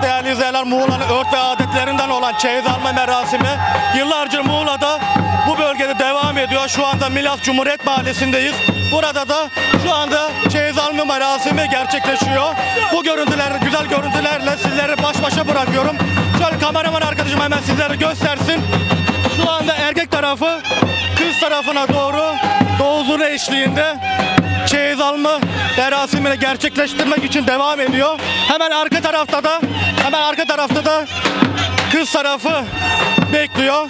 kadar Muğla'nın örf ve adetlerinden olan çeyiz alma merasimi yıllarca Muğla'da bu bölgede devam ediyor. Şu anda Milas Cumhuriyet Mahallesi'ndeyiz. Burada da şu anda çeyiz alma merasimi gerçekleşiyor. Bu görüntüler, güzel görüntülerle sizleri baş başa bırakıyorum. Şöyle kameraman arkadaşım hemen sizlere göstersin. Şu anda erkek tarafı kız tarafına doğru Doğu Zurna eşliğinde çeyiz alma merasimini gerçekleştirmek için devam ediyor. Hemen arka tarafta da hemen arka tarafta da kız tarafı bekliyor.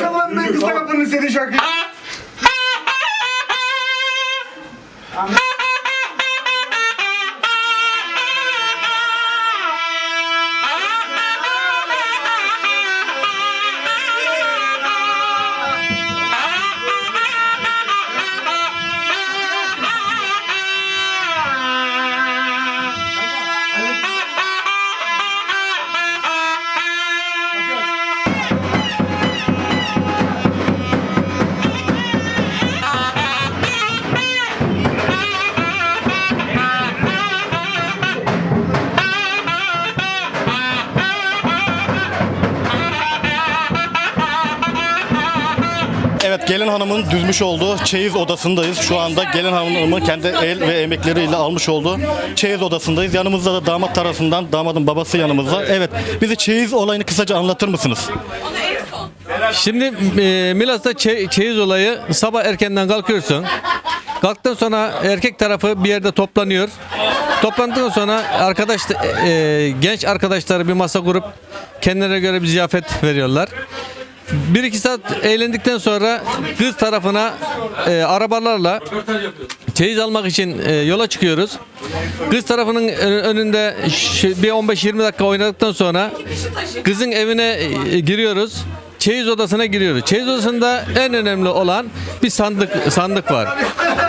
Biliyorsun. Çalalım ben kız tarafının istediği şarkıyı. Evet gelin hanımın düzmüş olduğu çeyiz odasındayız. Şu anda gelin hanımın kendi el ve emekleriyle almış olduğu çeyiz odasındayız. Yanımızda da damat tarafından damadın babası yanımızda. Evet bize çeyiz olayını kısaca anlatır mısınız? Şimdi e, Milas'ta çe- çeyiz olayı sabah erkenden kalkıyorsun. Kalktıktan sonra erkek tarafı bir yerde toplanıyor. Toplandıktan sonra arkadaş e, genç arkadaşları bir masa kurup kendilerine göre bir ziyafet veriyorlar. Bir iki saat eğlendikten sonra kız tarafına e, arabalarla çeyiz almak için e, yola çıkıyoruz. Kız tarafının ön- önünde bir 15-20 dakika oynadıktan sonra kızın evine e, giriyoruz. Çeyiz odasına giriyoruz. Çeyiz odasında en önemli olan bir sandık sandık var.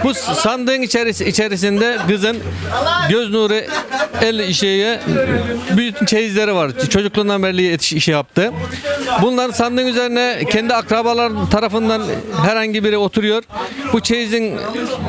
Bu sandığın içerisi, içerisinde kızın göz nuru el şeyi bütün çeyizleri var. Çocukluğundan beri yetiş işi yaptı. Bunlar sandığın üzerine kendi akrabalar tarafından herhangi biri oturuyor. Bu çeyizin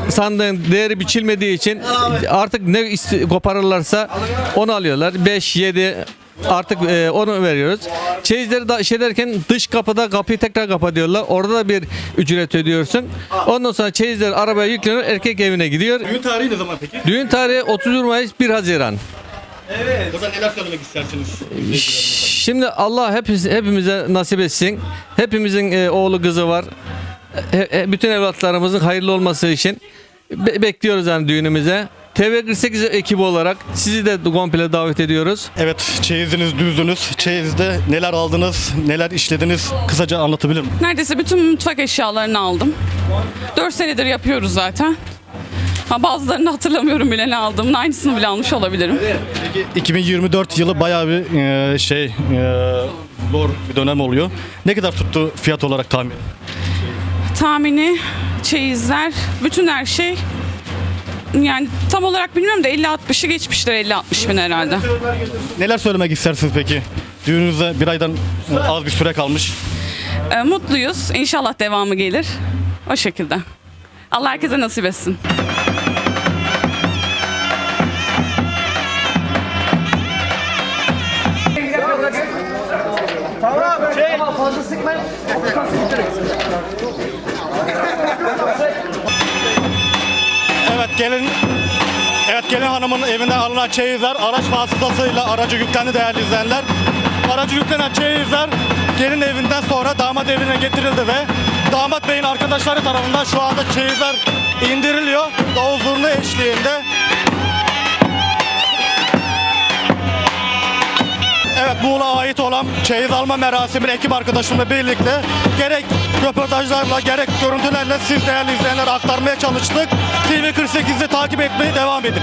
sandığın değeri biçilmediği için artık ne koparırlarsa onu alıyorlar. 5 7 Artık e, onu veriyoruz. Çeyizleri da iş ederken dış kapıda kapıyı tekrar kapatıyorlar. Orada da bir ücret ödüyorsun. Ondan sonra çeyizler arabaya yükleniyor. Erkek evine gidiyor. Düğün tarihi ne zaman peki? Düğün tarihi 31 Mayıs 1 Haziran. Burada neler söylemek istersiniz? Şimdi Allah hepimiz, hepimize nasip etsin. Hepimizin e, oğlu kızı var. E, e, bütün evlatlarımızın hayırlı olması için be- bekliyoruz yani düğünümüze. TV48 ekibi olarak sizi de komple davet ediyoruz. Evet çeyiziniz düzdünüz. Çeyizde neler aldınız, neler işlediniz kısaca anlatabilir miyim? Neredeyse bütün mutfak eşyalarını aldım. 4 senedir yapıyoruz zaten. Ha, bazılarını hatırlamıyorum bile ne aldığımın. Aynısını bile almış olabilirim. 2024 yılı bayağı bir e, şey e, zor bir dönem oluyor. Ne kadar tuttu fiyat olarak tahmin? Tahmini, çeyizler, bütün her şey yani tam olarak bilmiyorum da 50-60'ı geçmiştir 50-60 bin herhalde. Neler söylemek istersiniz peki? Düğününüze bir aydan az bir süre kalmış. Ee, mutluyuz. İnşallah devamı gelir. O şekilde. Allah herkese nasip etsin. Evet gelin Evet gelin hanımın evinden alınan çeyizler araç vasıtasıyla aracı yüklendi değerli izleyenler. Aracı yüklenen çeyizler gelin evinden sonra damat evine getirildi ve damat beyin arkadaşları tarafından şu anda çeyizler indiriliyor. Davul zurna eşliğinde. Evet Muğla ait olan çeyiz alma merasimini ekip arkadaşımla birlikte gerek röportajlarla gerek görüntülerle siz değerli izleyenlere aktarmaya çalıştık. TV 48'i takip etmeye devam edin.